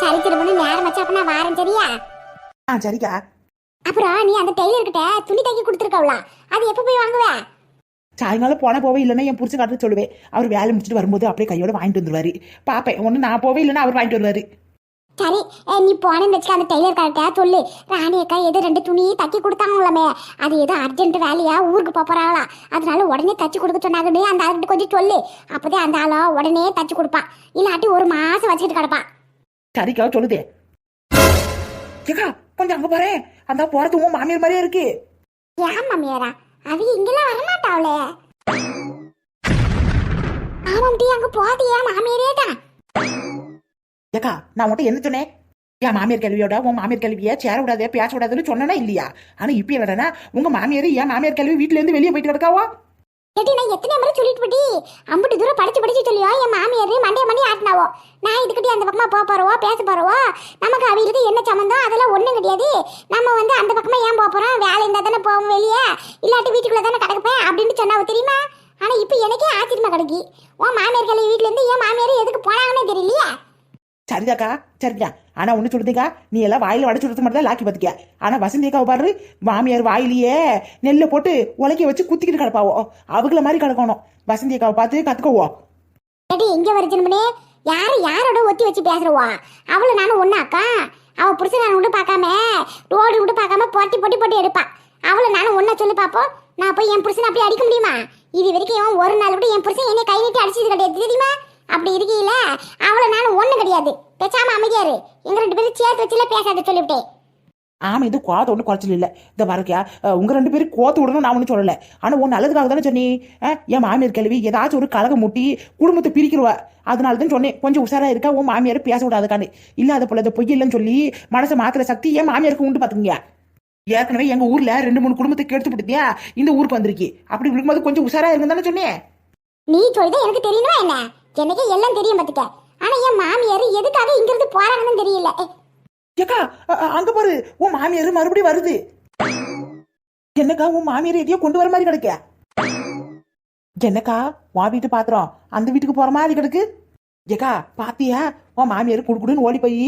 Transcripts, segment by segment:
சரி திரும்ப நேரம் வச்சு அப்ப நான் வாரேன் சரியா? ஆ சரிக்கா. அப்புறம் நீ அந்த டெய்லர் கிட்ட துணி தைக்க கொடுத்துருக்கவளா? அது எப்ப போய் வாங்குவ? சாயங்காலம் போன போவே இல்லைன்னா என் புரிச்சு காட்ட சொல்லுவேன் அவர் வேலை முடிச்சுட்டு வரும்போது அப்படியே கையோட வாங்கிட்டு வந்துருவாரு. பாப்பேன் ஒன்று நான் போவே இல்லைன்னா அவர் வாங்கிட்டு வருவாரு. சரி நீ போனேன்னு வச்சுக்க அந்த டெய்லர் கிட்ட சொல்லு. ராணி அக்கா ஏதோ ரெண்டு துணி தைக்க கொடுத்தாங்களாமே. அது ஏதோ அர்ஜென்ட் வேலையா ஊருக்கு போறாங்களா அதனால உடனே தச்சு கொடுக்க சொன்னாங்கன்னு அந்த ஆளுகிட்ட கொஞ்சம் சொல்லு. அப்போதே அந்த ஆளோ உடனே தச்சு கொடுப்பான் இல்லாட்டி ஒரு மாசம் வச்சுக்கிட்டு கிடப்பான். சரிக்கா சொல்லுதே. ஏக்கா கொஞ்சம் அங்க பாரு அந்த போறது உன் மாமியார் மாதிரியே இருக்கு. ஏன் மாமியாரா? அவ இங்கெல்லாம் வரமாட்டாவளே ஆமாம் டி அங்க போது ஏன் மாமியாரே தான். ஏக்கா நான் உன்கிட்ட என்ன சொன்னேன்? என் மாமியார் கேள்வியோட உன் மாமியார் கேள்வியை சேர விடாதே பேச விடாதுன்னு சொன்னனா இல்லையா? ஆனா இப்ப என்னடா உங்க மாமியார் என் மாமியார் கேள்வி வீட்டுல இருந்து வெளியே போயிட்டு கிடக்காவா? ஏட்டி நான் எத்தனை முறை சொல்லிட்டு போட்டி? அம்புட்டு தூரம் படிச்சு படிச்சு சொல்லியோ என் மாமியார் மண்டைய மணி ஆட்டினாவோ? நான் இதுக்கிட்டே அந்த பக்கமாக போக போகிறவோ பேச போகிறவோ நமக்கு அவங்களுக்கு என்ன சம்மந்தம்? அதெல்லாம் ஒன்றும் கிடையாது. நம்ம வந்து அந்த பக்கமாக ஏன் போக போகிறோம் வேலை இருந்தால் தானே போவோம் வெளியே? இல்லாட்டி வீட்டுக்குள்ளே தானே கிடக்கப்பேன் அப்படின்னு சொன்னாவோ தெரியுமா? ஆனால் இப்போ எனக்கே ஆச்சரியமாக கிடைக்கி. உன் மாமியார் கிளை வீட்டிலேருந்து என் மாமியார் எதுக்கு போனாங்கன்னே தெரியலையே. சரிதாக்கா சரிதா ஆனால் ஒன்று சொல்லுதுக்கா நீ எல்லாம் வாயில வடைச்சு கொடுத்த மட்டும் தான் லாக்கி பார்த்துக்கியா ஆனால் வசந்தி பாரு மாமியார் வாயிலேயே நெல்லை போட்டு உலக்கி வச்சு குத்திக்கிட்டு கிடப்பாவோ? அவங்கள மாதிரி கிடக்கணும். வசந்திக்காவை பார்த்து கத்துக்கவோ? ஏடி எங்க யாரு யாரோட ஒத்தி வச்சு பேசுறவா? அவளை நானும் ஒன்னாக்கா அவள் புருஷன் நான் விட்டு பார்க்காம ரோடு விட்டு பார்க்காம போட்டி போட்டி போட்டி எடுப்பா. அவளை நானும் ஒன்னா சொல்லி பார்ப்போம் நான் போய் என் புருஷன் அப்படி அடிக்க முடியுமா? இது வரைக்கும் ஒரு நாள் கூட என் புருஷன் என்னை கை நீட்டி அடிச்சது கிடையாது. தெரியுமா? அப்படி இருக்கையில அவளை நான் ஒண்ணு கிடையாது. பேசாம அமைதியாரு எங்க ரெண்டு பேரும் சேர்த்து வச்சுல பேசாத சொல்லிவிட்டேன் ஆமா இது கோத்த ஒன்றும் குறைச்சல் இல்லை. இந்த வரக்கியா உங்க ரெண்டு பேரும் கோத்து விடணும் நான் ஒன்றும் சொல்லலை. ஆனா உன் நல்லதுக்காக தானே சொன்னி? என் மாமியார் கேள்வி ஏதாச்சும் ஒரு கலகம் முட்டி குடும்பத்தை பிரிக்கிறவ அதனால தான் சொன்னேன் கொஞ்சம் உஷாரா இருக்கா உன் மாமியார் பேச விடாதுக்கான்னு. இல்லாத போல இந்த பொய் இல்லைன்னு சொல்லி மனசை மாத்துற சக்தி என் மாமியாருக்கு உண்டு பாத்துங்க ஏற்கனவே எங்க ஊர்ல ரெண்டு மூணு குடும்பத்தை கெடுத்து விட்டுத்தியா இந்த ஊருக்கு வந்திருக்கி. அப்படி இருக்கும்போது கொஞ்சம் உஷாரா இருங்க தானே சொன்னேன். நீ சொல்லிதான் எனக்கு தெரியணுமா என்ன? எனக்கே எல்லாம் தெரியும் பாத்துக்க. ஆனா என் மாமியார் எதுக்காக இங்க இருந்து போறாங்கன்னு தெரியல. ஏக்கா அ- அங்க பாரு உன் மாமியார் மறுபடியும் வருது. என்னக்கா உன் மாமியார் எதையோ கொண்டு வர மாதிரி கிடைக்க? என்னக்கா உன் வீட்டு பாத்திரம் அந்த வீட்டுக்கு போற மாதிரி கிடக்கு? ஏக்கா பாத்தியா உன் மாமியார் குடுக்குடுன்னு ஓடி போய்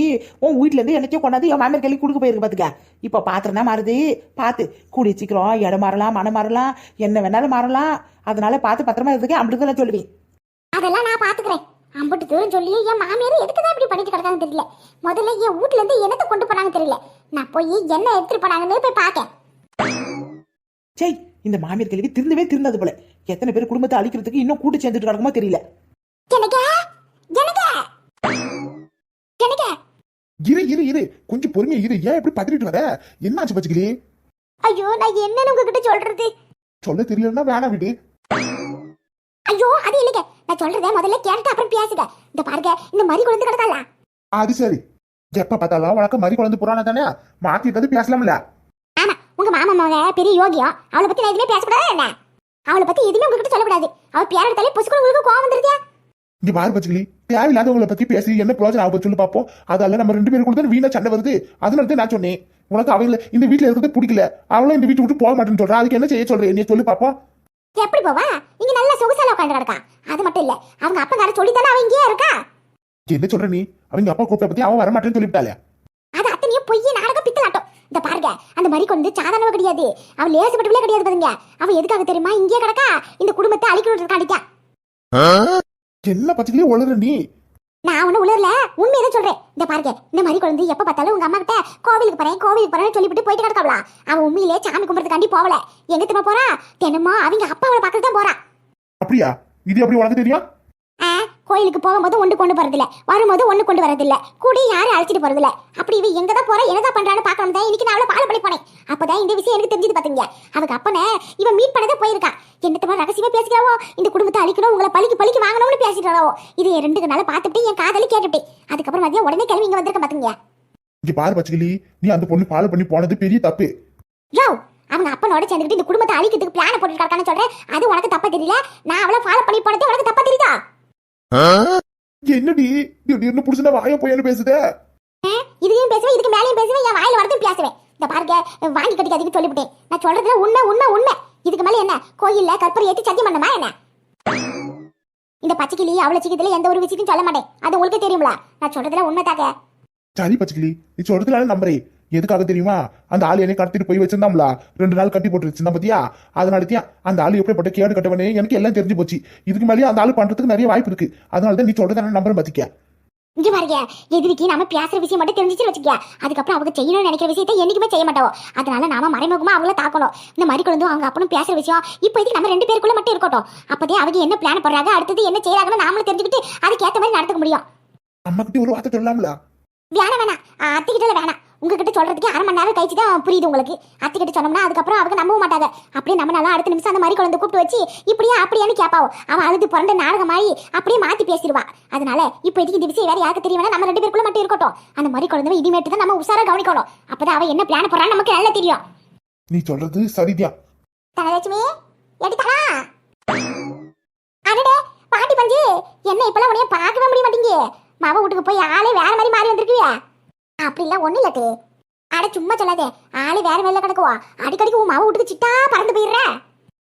உன் வீட்ல இருந்து என்னத்தையோ கொண்டாந்து என் மாமியார் கையில கொடுக்க போயிருக்கு பாத்துக்க. இப்ப பாத்திரம் தான் மாறுது. பார்த்து கூடி சீக்கிரம் இடம் மாறலாம் மனம் மாறலாம் என்ன வேணாலும் மாறலாம். அதனால பார்த்து பத்திரமா இருக்கு அப்படி தான் நான் சொல்லுவேன். அதெல்லாம் நான் பாத்துக்கிறேன். அம்பட்டு தூரம் சொல்லி என் மாமியார் எதுக்கு தான் இப்படி பண்ணிட்டு கிடக்காங்க தெரியல. முதல்ல என் வீட்ல இருந்து என்னத்தை கொண்டு போனாங்க தெரியல. நான் போய் என்ன எடுத்துட்டு போனாங்கன்னு போய் பார்க்கேன் சரி இந்த மாமியார் கேள்வி திருந்தவே திருந்தது போல. எத்தனை பேர் குடும்பத்தை அழிக்கிறதுக்கு இன்னும் கூட்டு சேர்ந்துட்டு கிடக்குமோ தெரியல. எனக்கு? எனக்கு? எனக்கு? இரு இரு இரு. கொஞ்சம் பொறுமையா இரு. ஏன் இப்படி பத்திரிட்டு வர? என்னாச்சு பச்சுக்கிளி? ஐயோ நான் என்னன்னு உங்ககிட்ட சொல்றது? சொல்ல தெரியலன்னா வேணாம் விடு. ஐயோ அது இல்லைங்க. நான் சொல்றத முதல்ல கேட்டு அப்புறம் பேசுங்க. இந்த பாருங்க இந்த மாதிரி குழந்தை கிடக்கல அது சரி. எப்ப பார்த்தாலும் உனக்கு மறி குழந்தை புறான தானே? மாத்தி ஏதாவது பேசலாம்ல? ஆமா உங்க மாமா மக பெரிய யோகியம் அவளை பத்தி நான் எதுவுமே பேசக்கூடாது என்ன? அவளை பத்தி எதுவுமே உங்ககிட்ட சொல்லக்கூடாது. அவள் பேர் எடுத்தாலே பொசுக்குள்ள உங்களுக்கு கோவம் வந்துருதியா இங்க பாரு பச்சுக்கிளி தேவையில்லாதவங்களை பத்தி பேசி என்ன பிரயோஜனம் ஆகும் சொல்லி பார்ப்போம். அதால நம்ம ரெண்டு பேரும் கூட வீணா சண்டை வருது. அதனால தான் நான் சொன்னேன். உனக்கு அவங்கள இந்த வீட்டுல இருக்கிறது பிடிக்கல. அவளும் இந்த வீட்டு விட்டு போக மாட்டேன்னு சொல்றா அதுக்கு என்ன செய்ய சொல்றேன்? நீ சொல்லி பார்ப்போம். எப்படி போவா? இங்க நல்ல சொகுசால உட்காந்து கிடக்கா. அது மட்டும் இல்ல அவங்க அப்பங்கார சொல்லித்தானே அவன் இங்கேயே இருக்கா? என்ன சொல்ற நீ? அவங்க அப்பா கூப்பிட்ட பத்தி அவன் வர மாட்டேன்னு சொல்லிவிட்டாலே அது அத்தனையும் பொய் நாடகம் பித்தலாட்டம். இந்த பாருங்க அந்த மாதிரி கொண்டு சாதாரணமா கிடையாது. அவன் லேசப்பட்டவளே கிடையாது பாருங்க. அவன் எதுக்காக தெரியுமா? இங்கே கிடக்கா. இந்த குடும்பத்தை அழிக்கணும் காணிக்கா என்ன பச்சுக்கிளி ஒழுற நீ. நான் ஒண்ணு உளர்ல உண்மையதான் சொல்றேன். இந்த பாருங்க. இந்த மாதிரி குழந்தை எப்ப பார்த்தாலும் உங்க அம்மா கிட்ட கோவிலுக்கு போறேன் கோவிலுக்கு போறேன்னு சொல்லிவிட்டு போயிட்டு கிடக்காவளா? அவன் உண்மையிலே சாமி கும்பிடுறதுக்காண்டி போகல. எங்க திரும்ப போறா? தினமும் அவங்க அப்பாவை பார்க்க தான் போறா. அப்படியா? இது எப்படி உனக்கு தெரியும்? கோயிலுக்கு போகும்போது ஒன்று கொண்டு போறதில்ல. வரும்போது ஒன்று கொண்டு வரதில்ல. கூடி யாரும் அழைச்சிட்டு போறதில்ல. அப்படி இவ எங்க தான் போறா என்னதான் பண்றான்னு பார்க்கணும் தான் இன்னைக்கு நான் அவளை ஃபாலோ பண்ணி போனேன். அப்பதான் இந்த விஷயம் எனக்கு தெரிஞ்சது பாத்தீங்க அவங்க அப்பனே இவன் மீட் பண்ணதே போயிருக்கா. என்னத்தமா ரகசியமா பேசிக்கிறாவோ இந்த குடும்பத்தை அழிக்கணும் உங்களை பழிக்கு பழிக்கு வாங்கணும்னு பேசிட்டாவோ இது என் ரெண்டு நாள் பார்த்துட்டு என் காதலி கேட்டுட்டேன் அதுக்கப்புறம் மதியம் உடனே கிளம்பி இங்க வந்திருக்க பாத்தீங்க இங்க பாரு பச்சுக்கிளி நீ அந்த பொண்ணு ஃபாலோ பண்ணி போனது பெரிய தப்பு. யோ அவங்க அப்பனோட சேர்ந்துக்கிட்டு இந்த குடும்பத்தை அழிக்கிறதுக்கு பிளான போட்டு கிடக்கான்னு சொல்றேன் அது உனக்கு தப்பா தெரியல? நான் அவளை ஃபாலோ பண்ணி போனது உனக்கு தப்பா தெரியுதா? என்னடி? திடீர்னு புடிச்சுனா வாய போயன்னு பேசுதே. இதையும் பேசுவேன் இதுக்கு மேலேயும் பேசுவேன் என் வாயில வரதும் பேசுவேன். இந்த பாருங்க வாங்கி கட்டிக்காதீங்க சொல்லிவிட்டேன். நான் சொல்றதுல உண்மை உண்மை உண்மை. இதுக்கு மேல என்ன? கோயில்ல கற்பூரம் ஏத்தி சத்தியம் பண்ணுமா என்ன? இந்த பச்சைக்கிளி அவ்வளவு எந்த ஒரு விஷயத்தையும் சொல்ல மாட்டேன். அது உங்களுக்கு தெரியுங்களா நான் சொல்றதுல உண்மை தாக்க சரி பச்சைக்கிளி நீ சொல்றதுனால நம்புறே எதுக்காக தெரியுமா? அந்த ஆள் என்னை கடத்திட்டு போய் வச்சிருந்தாம்ல ரெண்டு நாள் கட்டி போட்டு வச்சிருந்தா பாத்தியா? அதனாலத்தியா அந்த ஆள் எப்படிப்பட்ட கேடு கட்டவனே எனக்கு எல்லாம் தெரிஞ்சு போச்சு. இதுக்கு மேலேயே அந்த ஆள் பண்றதுக்கு நிறைய வாய்ப்பு இருக்கு. அதனால தான் நீ சொல்றதான நம்புறேன் பாத்திக்க இங்க பாருங்க. எதிரிக்கு நம்ம பேசுற விஷயம் மட்டும் தெரிஞ்சிச்சு வச்சுக்க அதுக்கப்புறம் அவங்க செய்யணும்னு நினைக்கிற விஷயத்தை என்னைக்குமே செய்ய மாட்டோம் அதனால நாம மறைமுகமா அவங்கள தாக்கணும். இந்த மாதிரி குழந்தை அவங்க அப்பனும் பேசுற விஷயம் இப்போ இதுக்கு நம்ம ரெண்டு பேருக்குள்ள மட்டும் இருக்கட்டும். அப்பதே அவங்க என்ன பிளான் பண்றாங்க அடுத்தது என்ன செய்யறாங்கன்னு நாமளும் தெரிஞ்சுக்கிட்டு அதுக்கேத்த மாதிரி நடந்துக்க முடியும். அம்மா கிட்ட ஒரு வார்த்தை சொல்லலாம்ல? வேணாம் வேணாம். அத்திக்கிட்ட வேணாம். உங்ககிட்ட சொல்றதுக்கு அரை மணி நேரம் கழிச்சு தான் புரியுது உங்களுக்கு. அத்திக்கிட்ட சொன்னோம்னா அதுக்கப்புறம் அவங்க நம்பவும் மாட்டாங்க. அப்படியே நம்ம நல்லா அடுத்த நிமிஷம் அந்த மாதிரி குழந்தை கூப்பிட்டு வச்சு இப்படியா அப்படியான்னு கேட்பாவோ. அவன் அழுது பிறந்த நாடகமாயி அப்படியே மாத்தி பேசிடுவா. அதனால இப்போ இதுக்கு இந்த விஷயம் வேற யாருக்கு தெரிய வேணா நம்ம ரெண்டு பேருக்குள்ள மட்டும் இருக்கட்டும். அந்த மாதிரி குழந்தை இனிமேட்டு தான் நம்ம உஷாரா கவனிக்கணும். அப்பதான் அவன் என்ன பிளான் போறான்னு நமக்கு நல்லா தெரியும். நீ சொல்றது சரிதான். தனலட்சுமி எடுத்தாளா அடடே பாட்டி பஞ்சு என்ன இப்பெல்லாம் உனைய பார்க்கவே முடிய மாட்டீங்க மாவ வீட்டுக்கு போய் ஆளே வேற மாதிரி மாறி வந்திருக்கியா அப்படிலாம் ஒண்ணு இல்லட்டு அட சும்மா சொல்லாதே. ஆளு வேற வெளில கிடக்குவா. அடிக்கடிக்கு உன் மாவு விட்டுக்கு சிட்டா பறந்து போயிடுற.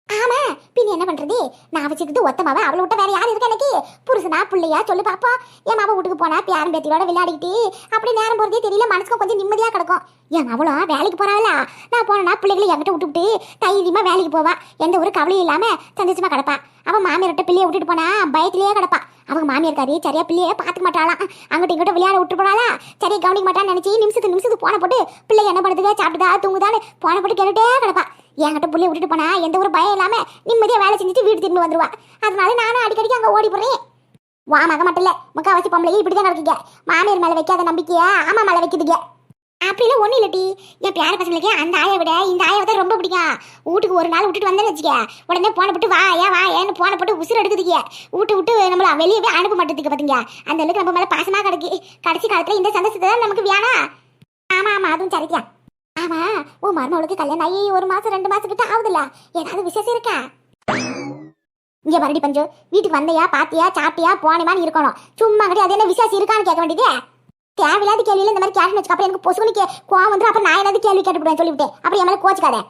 ஆமா பின் என்ன பண்றது? நான் வச்சுக்கிட்டு ஒத்த மாவ அவளை விட்ட வேற யார் இருக்கா எனக்கு புருஷனா பிள்ளையா சொல்லு பாப்பா. என் மாவ வீட்டுக்கு போனா பேரன் பேத்தியோட விளையாடிக்கிட்டு அப்படி நேரம் போறதே தெரியல மனசுக்கும் கொஞ்சம் நிம்மதியா கிடக்கும். என் அவளும் வேலைக்கு போறாளா? நான் போனா பிள்ளைகளை என்கிட்ட விட்டுவிட்டு தைரியமா வேலைக்கு போவா. எந்த ஒரு கவலையும் இல்லாம சந்தோஷமா கிடப்பா. அவன் மாமியார்ட்ட பிள்ளைய விட்டுட்டு போனா பயத்திலேயே கிடப்பா. அவங்க மாமியார் காரி சரியா பிள்ளையை பாத்துக்க மாட்டாளாம். அங்கிட்ட இங்கிட்ட விளையாட விட்டு போனாளா? சரியா கவனிக்க மாட்டான்னு நினைச்சி நிமிஷத்துக்கு நிமிஷத்துக்கு போன போட்டு பிள்ளை என்ன பண்ணுதுங்க? சாப்பிட்டுதா தூங்குதான்னு போன போட்டு கேட்டுட்டே கிடப்பா. என்கிட்ட பிள்ளைய விட்டுட்டு போனா எந்த ஒரு பயம் இல்லாம நிம்மதியா வேலை செஞ்சுட்டு வீடு திரும்பி வந்துருவா. அதனால நானும் அடிக்கடிக்கு அங்க ஓடி போறேன் வா மக மட்டும் இல்ல முக்காவாசி பொம்பளை இப்படிதான் நடக்குங்க மாமியார் மேல வைக்காத நம்பிக்கைய ஆமா மேல வைக்குதுங்க. அப்படிலாம் ஒன்றும் இல்லட்டி என் பேர பசங்களுக்கு அந்த ஆயை விட இந்த ஆயை தான் ரொம்ப பிடிக்கும். வீட்டுக்கு ஒரு நாள் விட்டுட்டு வந்தேன்னு வச்சுக்க. உடனே போன போட்டு வா ஏன் வா ஏன்னு போன போட்டு உசுறு எடுக்குதுங்க. விட்டு விட்டு நம்மள வெளியவே அனுப்ப மாட்டேதுக்கு பார்த்தீங்க அந்த அளவுக்கு நம்ம மேலே பாசமாக கிடக்கு. கடைசி காலத்தில் இந்த சந்தோஷத்தை தான் நமக்கு வேணாம் ஆமாம் ஆமாம் அதுவும் சரிக்கா ஆமா உன் மருமவளுக்கு கல்யாணம் ஆகி ஒரு மாசம் ரெண்டு மாசம் கிட்ட ஆகுதுல்ல. ஏதாவது விசேஷம் இருக்கா? இங்க மறுபடி பஞ்சு வீட்டுக்கு வந்தையா பாத்தியா சாப்பிட்டியா போனேமான்னு இருக்கணும். சும்மா கிட்ட அது என்ன விசேஷம் இருக்கான்னு கேட்க வேண்டியது? தேவையில்லாத கேள்வியில இந்த மாதிரி கேட்டு வச்சுக்க. அப்புறம் எனக்கு பொசுக்கு கோவம் வந்து அப்புறம் நான் ஏதாவது கேள்வி கேட்டுவிடுவேன் சொல்லிவிட்டேன். அப்புறம் என் மேலே கோச்சுக்காத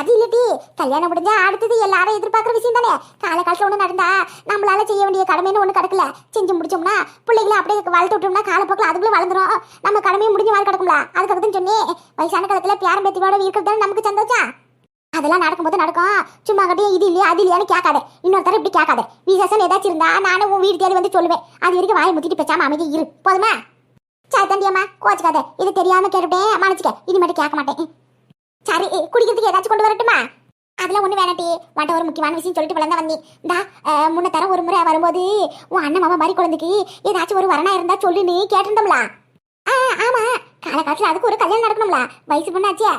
அது இல்லடி கல்யாணம் முடிஞ்சா அடுத்தது எல்லாரும் எதிர்பார்க்குற விஷயம் தானே காலகாலத்தில் காலத்துல ஒண்ணு நடந்தா நம்மளால செய்ய வேண்டிய கடமைன்னு ஒன்று கிடக்கல. செஞ்சு முடிச்சோம்னா பிள்ளைகளை அப்படியே வளர்த்து விட்டோம்னா காலப்போக்கில் அதுக்குள்ள வளர்ந்துரும். நம்ம கடமையும் முடிஞ்ச மாதிரி கிடக்கும்ல. அதுக்காக தான் சொன்னேன் வயசான காலத்துல பேரம் பேத்தியோட இருக்கிறது தானே நமக்கு சந்தோஷம்? அதெல்லாம் நடக்கும்போது நடக்கும். சும்மா கட்டியும் இது இல்லையா அது இல்லையான்னு கேட்காத. இன்னொருத்தர இப்படி கேட்காத. விசேஷம் ஏதாச்சும் இருந்தா நானும் உன் வீடு தேடி வந்து சொல்லுவேன். அது வரைக்கும் வாயை முத்திட்டு பேசாம அமைதி இரு. போதுமா? சாத்தாண்டியம்மா கோச்சுக்காத. இது தெரியாம கேட்டுட்டேன். இது இனிமேட்டு கேட்க மாட்டேன். சரி குடிக்கிறதுக்கு ஏதாச்சும் கொண்டு வரட்டுமா? அதெல்லாம் ஒண்ணு வேணாட்டி வாட்ட ஒரு முக்கியமான விஷயம் சொல்லிட்டு வளர்ந்தா வந்தேன். தா முன்ன தர ஒரு முறை வரும்போது உன் அண்ணன் மாமா மாதிரி குழந்தைக்கு ஏதாச்சும் ஒரு வரணா இருந்தா சொல்லுன்னு கேட்டிருந்தோம்ல. ஆ ஆமா. காலகாலத்துல அதுக்கு ஒரு கல்யாணம் நடக்கணும்ல. வயசு பொண்ணாச்சே.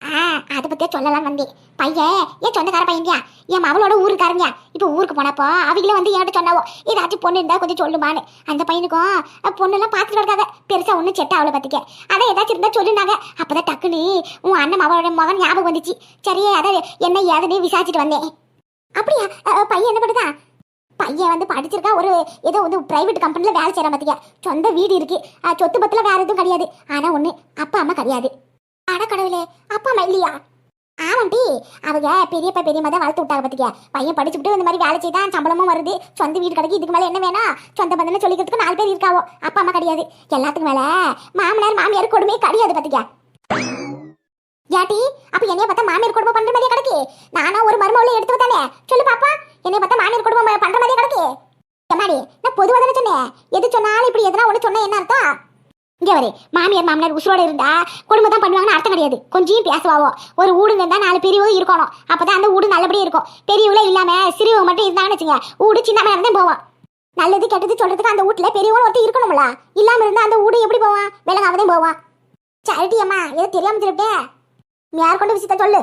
ஆ அதை பத்தியே சொல்லலாம் வந்தேன் பையன் என் சொந்தக்கார பையன்யா என் மவளோட ஊருக்காரங்க இப்போ ஊருக்கு போனப்போ அவங்களே வந்து என்கிட்ட சொன்னாவோ ஏதாச்சும் பொண்ணு இருந்தா கொஞ்சம் சொல்லுமான்னு. அந்த பையனுக்கும் பொண்ணுலாம் பார்த்துட்டு இருக்காங்க. பெருசா ஒன்றும் செட் ஆகல பார்த்துக்க அதான் ஏதாச்சும் இருந்தா சொல்லுனாங்க. அப்பதான் டக்குன்னு உன் அண்ணன் மவளோட மகன் ஞாபகம் வந்துச்சு. சரியே அதை என்ன ஏதுன்னு விசாரிச்சுட்டு வந்தேன். அப்படியா? பையன் என்ன பண்ணுதா? பையன் வந்து படிச்சிருக்கா. ஒரு ஏதோ வந்து பிரைவேட் கம்பெனியில் வேலை செய்கிற பார்த்தியா சொந்த வீடு இருக்குது சொத்து பத்தில் வேற எதுவும் கிடையாது. ஆனால் ஒன்று அப்பா அம்மா கிடையாது. அட கடவுளே அப்பா அம்மா இல்லையா? ஆமாண்டி அவங்க பெரியப்பா பெரியம்மா தான் வளர்த்து விட்டாங்க பார்த்தியா பையன் படிச்சுட்டு இந்த மாதிரி வேலை செய்தான் சம்பளமும் வருது. சொந்த வீடு கிடைக்கு இதுக்கு மேல என்ன வேணா? சொந்த பந்தனை சொல்லிக்கிறதுக்கு நாலு பேர் இருக்காவோ? அப்பா அம்மா கிடையாது. எல்லாத்துக்கும் மேலே மாமனார் மாமியார் கொடுமையே கிடையாது பார்த்தியா ஏட்டி அப்ப என்னைய பார்த்தா மாமியார் குடும்பம் பண்ற மாதிரியே கிடக்கு? நானா ஒரு மருமகளை எடுத்து வந்தானே? சொல்லு பாப்பா. என்னைய பார்த்தா மாமியார் குடும்பம் பண்ற மாதிரியே கிடக்கு? எம்மாடி நான் பொதுவாக தானே சொன்னேன். எது சொன்னாலும் இப்படி எதனா ஒன்று சொன்னா என்ன அர்த்தம்? இங்கே வரு. மாமியார் மாமனார் உசுரோடு இருந்தா குடும்பம் தான் பண்ணுவாங்கன்னு அர்த்தம் கிடையாது. கொஞ்சம் பேசுவாவோ. ஒரு ஊடு இருந்தால் நாலு பெரியவங்க இருக்கணும். அப்போ தான் அந்த ஊடு நல்லபடியாக இருக்கும். பெரியவங்களே இல்லாமல் சிறியவங்க மட்டும் இருந்தாங்கன்னு வச்சுங்க. ஊடு சின்ன தான் போவோம் நல்லது கெட்டது சொல்கிறதுக்கு அந்த வீட்டில் பெரியவங்க ஒருத்தர் இருக்கணும்ல. இல்லாமல் இருந்தால் அந்த ஊடு எப்படி போவான்? விலங்காவதே போவான். சரிட்டி அம்மா ஏதோ தெரியாமல் சொல்லிட்டேன் யார் கொண்டு விஷயத்த சொல்லு.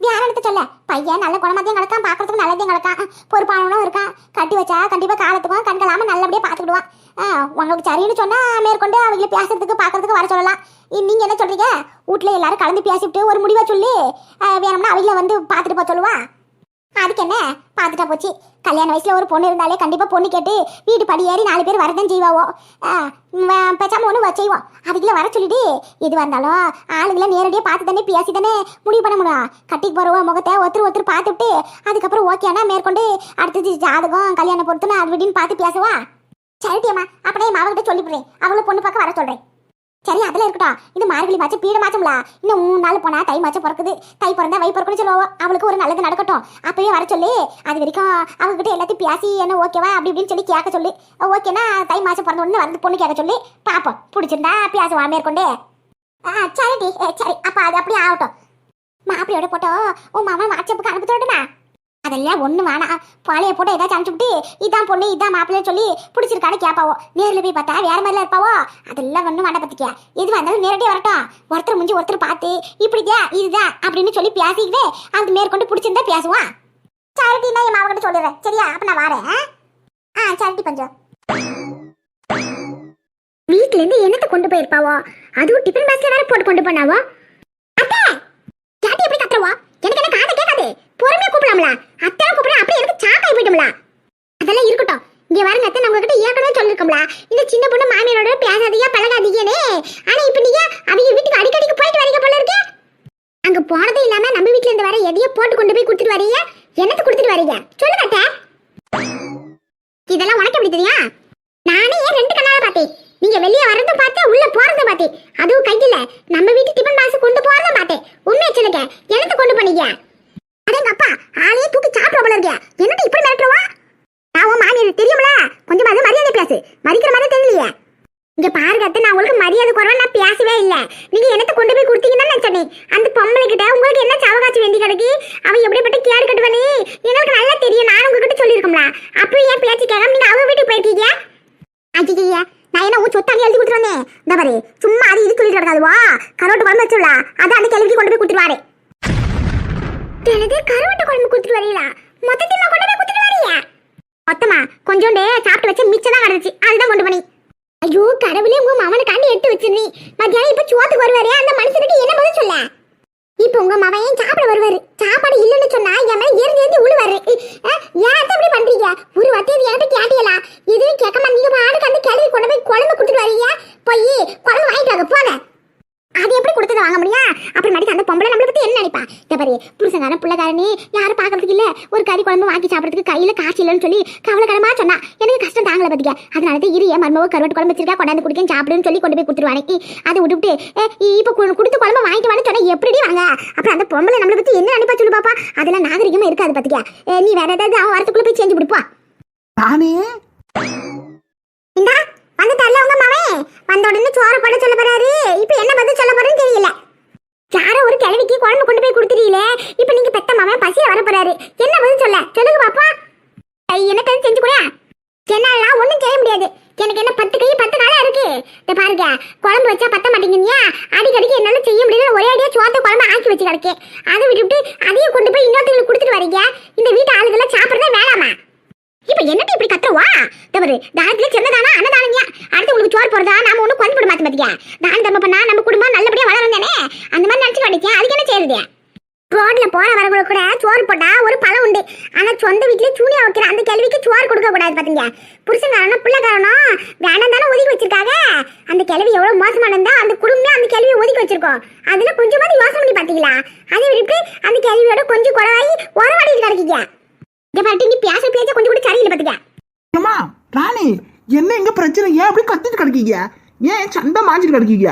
யாரத்தை சொல்ல. பையன் நல்ல குணமாத்தையும் கிடக்கான் பார்க்கறதுக்கு நல்லதையும் கிடக்கான். பொறுப்பானவனும் இருக்கான். கட்டி வச்சா கண்டிப்பா காலத்துக்கும் கண்களாம நல்லபடியாக பார்த்துக்கிடுவான் உங்களுக்கு சரின்னு சொன்னா மேற்கொண்டு அவங்களை பேசுறதுக்கு பார்க்கறதுக்கு வர சொல்லலாம். நீங்கள் நீங்க என்ன சொல்றீங்க? வீட்ல எல்லாரும் கலந்து பேசிவிட்டு ஒரு முடிவா சொல்லி வேணும்னா அவங்கள வந்து பார்த்துட்டு போக சொல்லுவா? அதுக்கு என்ன? பார்த்துட்டா போச்சு. கல்யாண வயசுல ஒரு பொண்ணு இருந்தாலே கண்டிப்பா பொண்ணு கேட்டு வீட்டு படி ஏறி நாலு பேர் வரதான் செய்வாவோ. ஆ, பேசாம ஒன்று செய்வோம் அதுக்குள்ள வர சொல்லிட்டு எது வந்தாலும் ஆளுங்களை நேரடியாக பார்த்து தானே பேசி தானே முடிவு பண்ண முடியும். கட்டிக்கு போறவ முகத்தை ஒருத்தர் ஒருத்தர் பார்த்துட்டு அதுக்கப்புறம் ஓகேனா மேற்கொண்டு அடுத்தது ஜாதகம் கல்யாணம் பொறுத்துன்னு அது விடின்னு பார்த்து பேசுவா. சரிட்டியம்மா அப்படியே மாவகிட்ட சொல்லிவிடுறேன். அவளை பொண்ணு பார்க்க வர சொல்றேன். சரி அதில் இருக்கட்டும். இது மார்கழி மாச்சு பீட மாச்சம்ல. இன்னும் மூணு நாள் போனா தை மாச்சம் பிறக்குது. தை பிறந்தா வை பிறக்குன்னு சொல்லுவோம் அவளுக்கு ஒரு நல்லது நடக்கட்டும். அப்பயே வர சொல்லி. அது வரைக்கும் அவங்க கிட்ட எல்லாத்தையும் பேசி என்ன ஓகேவா அப்படி இப்படின்னு சொல்லி கேட்க சொல்லி. ஓகேனா தை மாசம் பிறந்த உடனே வந்து பொண்ணு கேட்க சொல்லி. பார்ப்போம் பிடிச்சிருந்தா பேசுவான் மேற்கொண்டு. ஆ சரிடி. ஏ, சரி. அப்போ அது அப்படியே ஆகட்டும். மாப்பிளையோட போட்டோ உன் மாமா வாட்ஸ்அப்புக்கு அனுப்பி தரட்டுமா அதெல்லாம் ஒன்று வேணாம். பழைய போட்டு ஏதாச்சும் அனுப்பிச்சுட்டு இதான் பொண்ணு இதான் மாப்பிள்ளைன்னு சொல்லி பிடிச்சிருக்கான்னு கேட்பாவோ. நேரில் போய் பார்த்தா வேற மாதிரிலாம் இருப்பாவோ? அதெல்லாம் ஒன்றும் வேண்டாம் பார்த்துக்கியா. எது வந்தாலும் நேரடியாக வரட்டும். ஒருத்தர் முடிஞ்சு ஒருத்தர் பார்த்து இப்படிதான் இதுதான் அப்படின்னு சொல்லி பேசிக்கிட்டு அது மேற்கொண்டு பிடிச்சிருந்தா பேசுவான் சாரிட்டி நான் என் மாவட்ட சொல்லிடுறேன். சரியா? அப்ப நான் வரேன். ஆ? ஆ பஞ்சம். வீட்ல இருந்து என்னத்தை கொண்டு போயிருப்பாவோ? அதுவும் டிஃபன் பாக்ஸ்ல வேற போட்டு கொண்டு போனாவோ? அத்தை கேட்டி எப்படி கத்துறவோ? எனக்கு என்ன காதை கேட்காது. பொறுமையா கூப்பிடலாம்ல. அத்தை கூப்பிடா அப்படியே எனக்கு சாக்காய் போயிட்டோம்ல. அதெல்லாம் இருக்கட்டும். இங்க வரங்க அத்தை நம்ம உங்ககிட்ட ஏற்கனவே சொல்லிருக்கோம்ல. இந்த சின்ன பொண்ணு மாமியாரோட பேசாதீங்க பழகாதீங்கன்னு. ஆனா இப்ப நீங்க அவங்க வீட்டுக்கு அடிக்கடிக்கு போயிட்டு வரீங்க போல இருக்கே. அங்க போனதும் இல்லாம நம்ம வீட்ல இருந்து வர எதையோ போட்டு கொண்டு போய் கொடுத்துட்டு வரீங்க என்னத்து கொடுத்துட்டு வரீங்க சொல்லுங்க அத்தை. இதெல்லாம் உனக்கு எப்படி தெரியும்? நானே ஏன் ரெண்டு கண்ணால பார்த்தேன். நீங்க வெளியே வரதும் பார்த்தேன் உள்ள போறதும் பார்த்தேன். அதுவும் கையில. நம்ம வீட்டு டிபன் பாக்ஸ் கொண்டு போறதும் பார்த்தேன். உண்மையை சொல்லுங்க. எனக்கு கொண்டு பண்ணீங்க அடேங்க அப்பா ஆளையே தூக்கி சாப்பிட போல இருக்கியா என்னட்டு இப்படி மிரட்டுறவா? நான் உன் மாமியார் தெரியுமில? கொஞ்சமாவது மரியாதை பேசு. மதிக்கிற மாதிரி தெரியலையே. இங்க பாருங்க அத்தை நான் உங்களுக்கு மரியாதை குறைவா நான் பேசவே இல்ல. நீங்க என்னத்த கொண்டு போய் கொடுத்தீங்கன்னு நான் சொன்னேன். அந்த பொம்பளை கிட்ட உங்களுக்கு என்ன சவகாச்சு வேண்டி கிடக்கு? அவன் எப்படிப்பட்ட கேடு கட்டுவானே? எனக்கு நல்லா தெரியும் நான் உங்ககிட்ட சொல்லியிருக்கோம்ல. அப்போ ஏன் பேச்சு கேட்காம நீங்க அவங்க வீட்டுக்கு போயிருக்கீங்க? ஐயா நான் என்ன உன் சொத்தாடி எழுதி கொடுத்துட்டு இந்த பாரு சும்மா அது இது சொல்லிட்டு கிடக்காதுவா கரோட்டு குழம்பு வச்சுடலாம் அதான் அந்த கேள்விக்கு கொண்டு போய் கொடுத்துருவாரு. எனக்கு கருவாட்டு குழம்பு கொடுத்துட்டு வரீங்களா? மொத்தத்தையும் கொண்டு போய் கொடுத்துட்டு வரீங்க? மொத்தமா கொஞ்சோண்டு சாப்பிட்டு வச்சு மிச்சம் தான் கிடந்துச்சு. அதுதான் கொண்டு போனி ஐயோ கடவுளே உங்க மவனுக்காண்டி எடுத்து வச்சிருந்தீ மத்தியானம் இப்ப சோத்துக்கு வருவாரு. அந்த மனுஷனுக்கு என்ன பதில் சொல்ல? இப்ப உங்க மவன் சாப்பிட வருவாரு? சாப்பாடு இல்லைன்னு சொன்னா என் மேல எரிஞ்சு எரிஞ்சு உழுவாரு. ஏன் அத்தை இப்படி பண்றீங்க? ஒரு வார்த்தை இது என்கிட்ட கேட்டீங்களா எதுவும் கேட்காம நீங்க பாட்டுக்கு அந்த கிளவி கொண்டு போய் குழம்பு கொடுத்துட்டு வரீங்க? போய் குழம்பு வாங்கிட்டு வாங்க போங்க. அது எப்படி கொடுத்தத வாங்க முடியும் அப்புறமேட்டுக்கு அந்த பொம்பளை நம்மளை பத்தி என்ன நினைப்பா? இந்த பாரு புருஷங்காரன் பிள்ளைக்காரனே யாரும் பார்க்கறதுக்கு இல்ல. ஒரு கறி குழம்பு வாங்கி சாப்பிட்றதுக்கு கையில காசு இல்லைன்னு சொல்லி கவலைக்கிடமா சொன்னா. எனக்கு கஷ்டம் தாங்கல பற்றிக்க அதனால தான் இரு என் மருமக கருவாட்டு குழம்பு வச்சிருக்கா கொண்டாந்து குடிக்க சாப்பிடுன்னு சொல்லி கொண்டு போய் கொடுத்துருவானே. அதை விட்டுவிட்டு ஏ, இப்ப கு- கொடுத்து குழம்பு வாங்கிட்டு வான்னு சொன்னா எப்படி வாங்க? அப்புறம் அந்த பொம்பளை நம்மளை பத்தி என்ன நினைப்பா சொல்லு பாப்பா? அதெல்லாம் நாகரிகமா இருக்காது பத்திக்க ஏ, நீ வேற ஏதாவது அவன் வரத்துக்குள்ளே போய் செஞ்சு கொடுப்பா நானே இந்தா வந்துட்டார்ல உங்க மவன் வந்த உடனே சோறு போட சொல்ல போறாரு. இப்போ என்ன பதில் சொல்ல போறேன்னு தெரியல. யாரோ ஒரு கிழவிக்கு குழம்பு கொண்டு போய் கொடுத்துட்டீங்களே. இப்போ நீங்க பெத்த மாமன் பசியில வர போறாரு. என்ன பதில் சொல்ல? சொல்லுங்க பாப்பா என்ன செஞ்சு கூட என்னாலாம் ஒண்ணும் செய்ய முடியாது. எனக்கு என்ன பத்து கை பத்து காலம் இருக்கு? இந்த பாருங்க. குழம்பு வச்சா பத்த மாட்டேங்குங்க அடிக்கடிக்கு என்னால செய்ய முடியல ஒரே அடியா சோத்த குழம்பு ஆக்கி வச்சு கிடக்கு அதை விட்டுவிட்டு அதையும் கொண்டு போய் இன்னொருத்தங்களுக்கு கொடுத்துட்டு வரீங்க. இந்த வீட்டு ஆளுகளை சாப்பிடுறதே வேணாமா? இப்ப என்னட்டு இப்படி கத்துறவா? தவறு தானத்துல சின்னதானா அன்னதானங்க போறதா? நாம ஒண்ணு கொண்டு போட மாத்தியா தான தர்மம் பண்ணா நம்ம குடும்பம் நல்லபடியா வளரும் தானே? அந்த மாதிரி நினைச்சு கிடைக்க அதுக்கு என்ன செய்யுது ரோட்ல போற வரவங்களுக்கு கூட சோறு போட்டா ஒரு பழம் உண்டு. ஆனா சொந்த வீட்டுல சூனியா வைக்கிற அந்த கேள்விக்கு சோறு கொடுக்க கூடாது பாத்தீங்க புருஷன்காரனும் பிள்ளைக்காரனும் வேணாம் தானே ஒதுக்கி வச்சிருக்காங்க. அந்த கேள்வி எவ்வளவு மோசமானதா அந்த குடும்பமே அந்த கேள்வியை ஒதுக்கி வச்சிருக்கோம். அதுல கொஞ்சமாவது யோசனை பண்ணி பாத்தீங்களா? அதை விட்டு அந்த கேள்வியோட கொஞ்சம் குறவாயி உறவாடிட்டு கிடக்கீங்க. இங்க பாட்டு நீ பேச பேச கொஞ்சம் கூட சரியில்லை பாத்துக்க ராணி என்ன எங்க பிரச்சனை? ஏன் அப்படி கத்திட்டு கிடக்கீங்க? ஏன் சண்டை மாஞ்சிட்டு கிடக்கீங்க?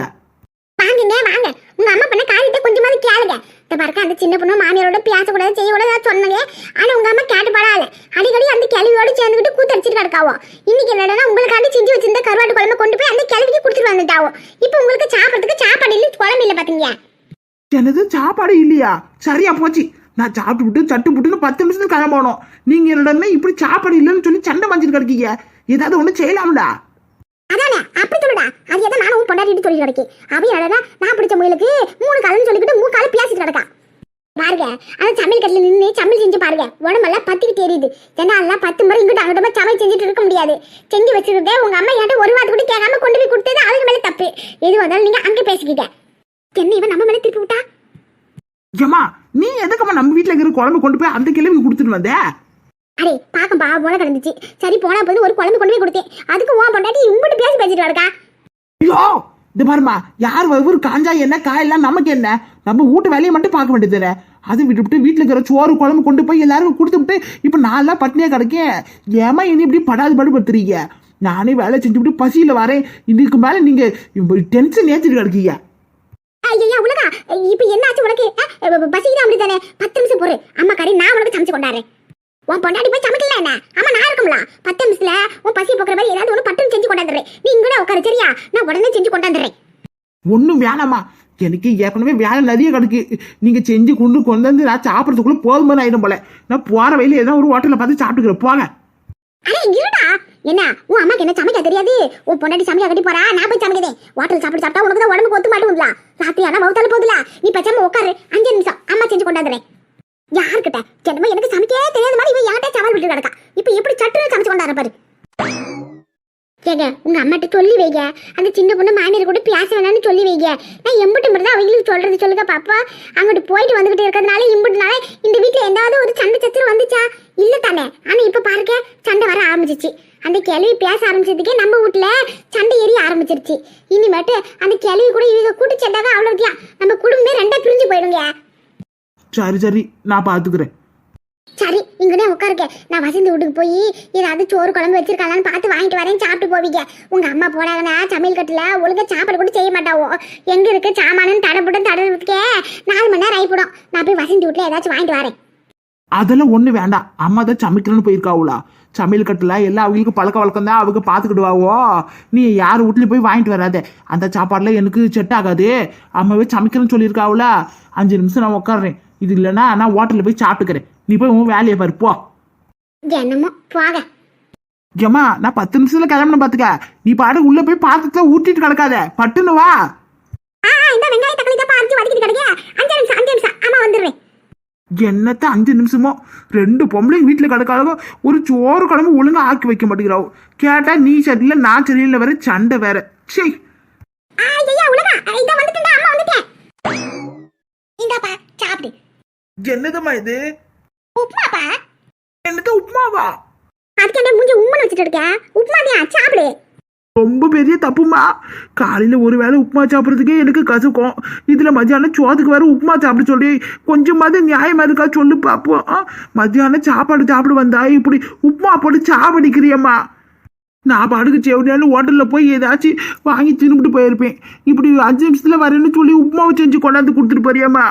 வாங்குங்க வாங்க. உங்க அம்மா பண்ண காரியத்தை கொஞ்சமாவது கேளுங்க. இந்த பாருக்க அந்த சின்ன பொண்ணு மாமியாரோட பேசக்கூடாது செய்யக்கூடாது சொன்னாங்க ஆனா உங்க அம்மா கேட்டு படால அடிக்கடி அந்த கிழவியோட சேர்ந்துக்கிட்டு கூத்தடிச்சிட்டு கிடக்காவோ. இன்னைக்கு என்னடா உங்களுக்காண்டி செஞ்சு வச்சிருந்த கருவாட்டு குழம்பு கொண்டு போய் அந்த கிழவிக்கு கொடுத்துட்டு வந்துட்டாவோ. இப்போ உங்களுக்கு சாப்பிடறதுக்கு சாப்பாடு இல்லை குழம்பு இல்லை பாத்தீங்க எனது சாப்பாடு இல்லையா? சரியா போச்சு. நான் சாப்பிட்டு விட்டு சட்டு புட்டுன்னு பத்து நிமிஷத்துக்கு கிளம்பணும். நீங்க என்னடனே இப்படி சாப்பாடு இல்லைன்னு சொல்லி சண்டை மாஞ்சிட்டு கிடக்கீங்க. ஏதாவது ஒண்ணு செய்யலாம்ல அதானே அப்படி சொல்லுடா. அது எதை நானும் பொண்டாட்டிட்டு சொல்லி கிடக்கி அவ என்னடா நான் பிடிச்ச முயலுக்கு மூணு காலம்னு சொல்லிக்கிட்டு மூணு காலம் பேசிட்டு கிடக்கா பாருங்க அந்த சமையல் கட்டில நின்று சமையல் செஞ்சு பாருங்க. உடம்பெல்லாம் பத்திக்கிட்டு தெரியுது ஏன்னா எல்லாம் பத்து முறை இங்கிட்ட அங்கிட்ட போய் சமையல் செஞ்சுட்டு இருக்க முடியாது. செஞ்சு வச்சுக்கிட்டே உங்க அம்மா என்கிட்ட ஒரு வார்த்தை கூட கேட்காம கொண்டு போய் கொடுத்தது அவங்க மேல தப்பு. எது வந்தாலும் நீங்க அங்கே பேசிக்கிட்ட. என்ன இவன் நம்ம மேல திருப்பி விட்டா? ஏம்மா நீ எதுக்கம்மா நம்ம வீட்டுல இருக்கிற குழம்பு கொண்டு போய் அந்த கிழமைக்கு கொடுத்துட்டு வந்த? அடே பாக்கம் பா போல கிடந்துச்சு. சரி போனா போது ஒரு குழம்பு கொண்டு போய் கொடுத்தேன். அதுக்கு உன் பொண்டாட்டி இம்பிட்டு பேசி பேசிட்டு வரக்கா. ஐயோ இது பாருமா யார் ஒவ்வொரு காஞ்சா என்ன காயெல்லாம் நமக்கு என்ன? நம்ம வீட்டு வேலையை மட்டும் பார்க்க வேண்டியது அது விட்டுவிட்டு வீட்டில் இருக்கிற சோறு குழம்பு கொண்டு போய் எல்லாருக்கும் கொடுத்து விட்டு இப்போ நான்லாம் பட்னியா கிடக்கேன். ஏமா இனி இப்படி படாது படுபடுத்துறீங்க? நானே வேலை செஞ்சுவிட்டு பசியில வரேன். இதுக்கு மேல நீங்க டென்ஷன் ஏற்றிட்டு கிடக்கீங்க. ஐயா உலகா இப்ப என்ன ஆச்சு உனக்கு பசிக்குது அப்படி தானே பத்து நிமிஷம் பொறு. அம்மா கறி நான் உனக்கு சமைச்சு கொண்டாடுறேன். உன் பொண்டாடி போய் சமைக்கல என்ன? அம்மா நான் இருக்கும்ல. பத்து நிமிஷத்துல உன் பசி போக்குற மாதிரி ஏதாவது ஒன்று பட்டுன்னு செஞ்சு கொண்டாந்துறேன் நீ இங்கூட உட்காரு சரியா? நான் உடனே செஞ்சு கொண்டாந்துறேன் ஒன்றும் வேணாம்மா. எனக்கு ஏற்கனவே வேலை நிறைய கிடக்கு. நீங்க செஞ்சு கொண்டு கொண்டு வந்து நான் சாப்பிட்றதுக்குள்ள போதுமான ஆயிடும் போல. நான் போற வழியில ஏதோ ஒரு ஹோட்டலில் பார்த்து சாப்பிட்டுக்கிறேன். போங்க. அடே இருடா. என்ன? உன் அம்மாக்கு என்ன சமைக்க தெரியாது? உன் பொண்டாட்டி சமைக்க கட்டி போறா? நான் போய் சமைக்கிறேன். ஹோட்டல் சாப்பிட்டு சாப்பிட்டா உனக்கு தான் உடம்புக்கு ஒத்து மாட்டுங்களா ராத்திரி ஆனா மவுத்தால போகுதுல நீ பேசாம உட்காரு. அஞ்சு நிமிஷம். அம்மா செஞ்சு கொண்டாந்துறேன் யாருக்கிட்ட என்னமோ எனக்கு சமைக்கவே தெரியாத மாதிரி இவன் யார்கிட்ட சவால் விட்டு கிடக்கா. இப்போ எப்படி சட்டுன்னு சமைச்சு கொண்டாடுற பாரு. ஏங்க உங்க அம்மாட்ட சொல்லி வைங்க. அந்த சின்ன பொண்ணு மாமியார் கூட பேச வேணாம்னு சொல்லி வைங்க. நான் எம்பிட்டு மட்டும் தான் அவங்களுக்கு சொல்றது சொல்லுங்க பாப்பா. அங்கிட்டு போயிட்டு வந்துகிட்டு இருக்கிறதுனால இம்பிட்டுனால இந்த வீட்டுல எந்தாவது ஒரு சண்டை சச்சரவு வந்துச்சா? இல்ல தானே. ஆனா இப்ப பாருங்க சண்டை வர ஆரம்பிச்சிச்சு. அந்த கிளவி பேச ஆரம்பிச்சதுக்கே நம்ம வீட்டுல சண்டை எரிய ஆரம்பிச்சிருச்சு. இனிமேட்டு அந்த கிளவி கூட இவங்க கூட்டு சண்டை தான் நம்ம குடும்பமே ரெண்டா பிரிஞ்சு போயிடுங்க. சரி சரி நான் பார்த்துக்கிறேன் சரி இங்கனே உட்காருக்க நான் வசந்தி வீட்டுக்கு போய் ஏதாவது சோறு குழம்பு வச்சிருக்காளான்னு பார்த்து வாங்கிட்டு வரேன் சாப்பிட்டு போவீங்க. உங்க அம்மா போனாங்கன்னா சமையல் கட்டுல ஒழுங்கா சாப்பாடு கூட செய்ய மாட்டாவோ? எங்க இருக்கு சாமானுன்னு தடப்பட்டும் தடவுறதுக்கே நாலு மணி நேரம் ஆயிப்படும். நான் போய் வசந்தி வீட்டுல ஏதாச்சும் வாங்கிட்டு வரேன். அதெல்லாம் ஒண்ணு வேண்டாம். அம்மா தான் சமைக்கிறேன்னு போயிருக்காவுளா? சமையல் கட்டுல எல்லாம் அவங்களுக்கு பழக்க வழக்கம் தான் அவங்க பார்த்துக்கிடுவாவோ நீ யார் வீட்லயும் போய் வாங்கிட்டு வராத. அந்த சாப்பாடுல எனக்கு செட் ஆகாது. அம்மாவே சமைக்கிறேன்னு சொல்லியிருக்காவுல அஞ்சு நிமிஷம் நான் உட்காடுறேன் இது இல்லைன்னா நான் ஹோட்டலில் போய் சாப்பிட்டுக்கிறேன். நீ போய் உன் வேலையை பாரு போ. என்னமோ போக நான் பத்து நிமிஷத்துல கிளம்பணும் பாத்துக்க. நீ பாடு உள்ள போய் பாத்திரத்தை ஊட்டிட்டு கிடக்காத. பட்டுன்னு வா. என்னத்த அஞ்சு நிமிஷமோ? ரெண்டு பொம்பளைங்க வீட்டில் கிடக்காதவோ ஒரு சோறு குழம்பு ஒழுங்கா ஆக்கி வைக்க மாட்டேங்கிறாவோ. கேட்டா நீ சரியில்லை நான் சரியில்லை வேற சண்டை வேற. சே சாப்பிடு. என்னதும்மா இது? உப்புமாப்பா? என்னது உப்புமாவா? அதுக்கு என்ன மூஞ்சி உம்மன் வச்சுட்டு இருக்க உப்புமாதியா சாப்பிடு. ரொம்ப பெரிய தப்புமா காலையில ஒரு வேளை உப்புமா சாப்பிட்றதுக்கே எனக்கு கசக்கும். இதுல மத்தியானம் சோத்துக்கு வேற உப்புமா சாப்பிட சொல்லி கொஞ்சமாவது நியாயமா இருக்கா சொல்லு பாப்போம். ஆ, மத்தியானம் சாப்பாடு சாப்பிட வந்தா இப்படி உப்புமா போட்டு சாவடிக்கிறியம்மா. நான் பாட்டுக்கு செவனியாலும் ஹோட்டலில் போய் ஏதாச்சும் வாங்கி தின்னுபிட்டு போயிருப்பேன். இப்படி அஞ்சு நிமிஷத்துல வரேன்னு சொல்லி உப்புமாவை செஞ்சு கொண்டாந்து கொடுத்துட்டு போறியம்மா.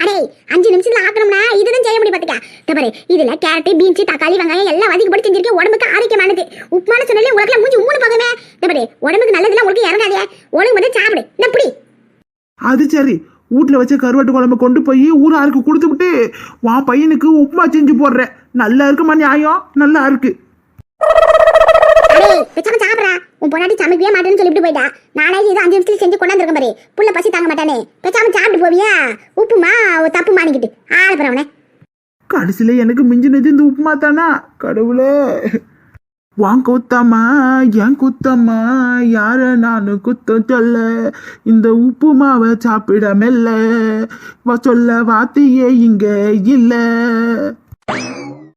அடே அஞ்சு நிமிஷத்துல ஆக்கணும்னா இதுதான் செய்ய முடியும் பாத்துக்க. இந்த பாரு இதுல கேரட் பீன்ஸ் தக்காளி வெங்காயம் எல்லாம் வதக்கி போட்டு செஞ்சிருக்கேன். உடம்புக்கு ஆரோக்கியமானது. உப்புமான சொன்னாலே உங்களுக்கு மூஞ்சி மூணு போகமே. இந்த பாரு உடம்புக்கு நல்லதுலாம் உங்களுக்கு இறங்காதே. ஒழுங்கு வந்து சாப்பிடு. இந்த புடி. அது சரி. வீட்டில் வச்ச கருவாட்டு குழம்பு கொண்டு போய் ஊராருக்கு கொடுத்து விட்டு உன் பையனுக்கு உப்புமா செஞ்சு போடுற நல்லா இருக்குமா நியாயம்? நல்லா இருக்கு. அடே பேசாம சாப்பிடா உன் பொண்டாட்டி சமைக்கவே மாட்டேன்னு சொல்லிட்டு போயிட்டா. நானே இது அஞ்சு நிமிஷத்துல செஞ்சு கொண்டாந்துருக்கேன் பாரு. புள்ள பசி தாங்க மாட்டானே. பேசாம சாப்பிட்டு போவியா? உப்புமா ஒரு தப்பு மாணிக்கிட்டு ஆள் பரவனே கடைசியில் எனக்கு மிஞ்சினது இந்த உப்புமா தானா? கடவுளே. வான் குத்தம்மா என் குத்தம்மா? யார நானும் குத்தம் சொல்ல? இந்த உப்புமாவை சாப்பிட மெல்ல. வ- சொல்ல வார்த்தையே இங்கே இல்லை.